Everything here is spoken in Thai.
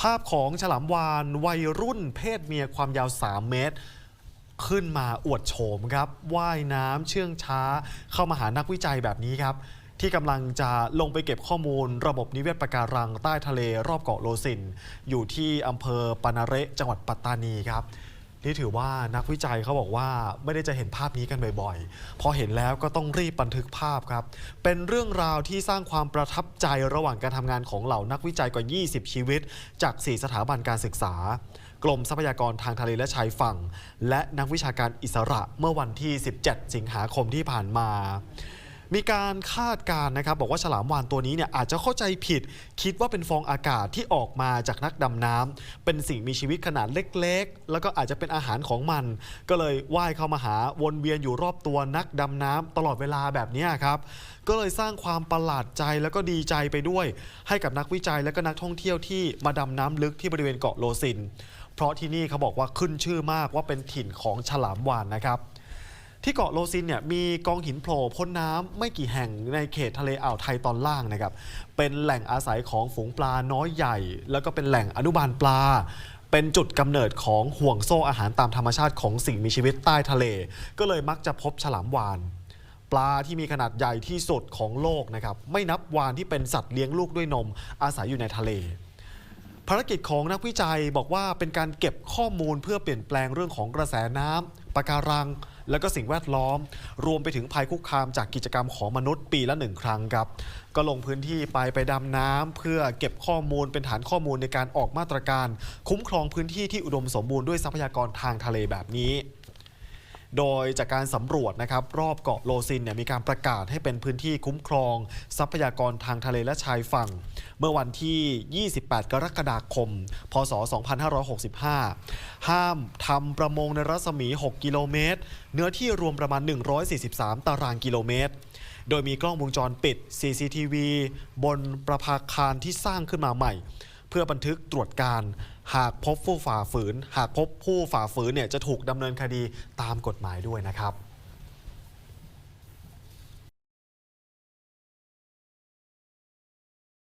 ภาพของฉลามวานวัยรุ่นเพศเมียความยาว 3 เมตร ขึ้นมาอวดโฉมครับว่ายน้ำเชื่องช้า เข้ามาหานักวิจัยแบบนี้ครับ ที่กำลังจะลงไปเก็บข้อมูล ระบบนิเวศปะการังใต้ทะเลรอบเกาะโลซิน อยู่ที่อำเภอปานาเระจังหวัดปัตตานีครับ นี่ถือว่านักวิจัยเขาบอกว่าไม่ได้จะเห็นภาพนี้กันบ่อยๆ พอเห็นแล้วก็ต้องรีบบันทึกภาพครับ เป็นเรื่องราวที่สร้างความประทับใจระหว่างการทำงานของเหล่านักวิจัยกว่า 20 ชีวิต จาก 4 สถาบันการศึกษา กรมทรัพยากรทางทะเลและชายฝั่ง และนักวิชาการอิสระเมื่อวันที่ 17 สิงหาคมที่ผ่านมา มีการคาดการณ์นะครับ บอกว่าฉลามวาฬตัวนี้เนี่ยอาจจะเข้าใจผิด คิดว่าเป็นฟองอากาศที่ออกมาจากนักดำน้ำเป็นสิ่งมีชีวิตขนาดเล็กๆ แล้วก็อาจจะเป็นอาหารของมัน ก็เลยว่ายเข้ามาหาวนเวียนอยู่รอบตัวนักดำน้ำตลอดเวลาแบบนี้ครับก็เลยสร้างความประหลาดใจแล้วก็ดีใจไปด้วย ให้กับนักวิจัยและก็นักท่องเที่ยวที่มาดำน้ำลึกที่บริเวณเกาะโลซิน เพราะที่นี่เขาบอกว่าขึ้นชื่อมากว่าเป็นถิ่นของฉลามวาฬนะครับ ที่เกาะโลซินเนี่ยมีกองหินโผล่พ้นน้ำไม่กี่แห่งในเขตทะเลอ่าวไทยตอนล่างนะครับ เป็นแหล่งอาศัยของฝูงปลาน้อยใหญ่ แล้วก็เป็นแหล่งอนุบาลปลา เป็นจุดกำเนิดของห่วงโซ่อาหารตามธรรมชาติของสิ่งมีชีวิตใต้ทะเล ก็เลยมักจะพบฉลามวาฬปลาที่มีขนาดใหญ่ที่สุดของโลกนะครับไม่นับวาฬที่เป็นสัตว์เลี้ยงลูกด้วยนม อาศัยอยู่ในทะเลภารกิจของนักวิจัยบอกว่าเป็นการเก็บข้อมูลเพื่อเปลี่ยนแปลงเรื่องของกระแสน้ำปะการัง และก็สิ่งแวดล้อม รวมไปถึงภัยคุกคามจากกิจกรรมของมนุษย์ปีละหนึ่งครั้งครับ ก็ลงพื้นที่ไปไปดำน้ำเพื่อเก็บข้อมูลเป็นฐานข้อมูลในการออกมาตรการ คุ้มครองพื้นที่ที่อุดมสมบูรณ์ด้วยทรัพยากรทางทะเลแบบนี้ โดยจากการสำรวจนะครับรอบเกาะโลซินเนี่ยมีการประกาศให้เป็นพื้นที่คุ้มครอง ทรัพยากรทางทะเลและชายฝั่ง เมื่อวันที่ 28 กรกฎาคม พศ 2565 ห้ามทำประมงในรัศมี 6 กิโลเมตร เนื้อที่รวมประมาณ 143 ตารางกิโลเมตร โดยมีกล้องวงจรปิด CCTV บนประภาคารที่สร้างขึ้นมาใหม่ เพื่อบันทึกตรวจการ หากพบผู้ฝ่าฝืน หากพบผู้ฝ่าฝืนเนี่ยจะถูกดำเนินคดีตามกฎหมายด้วยนะครับ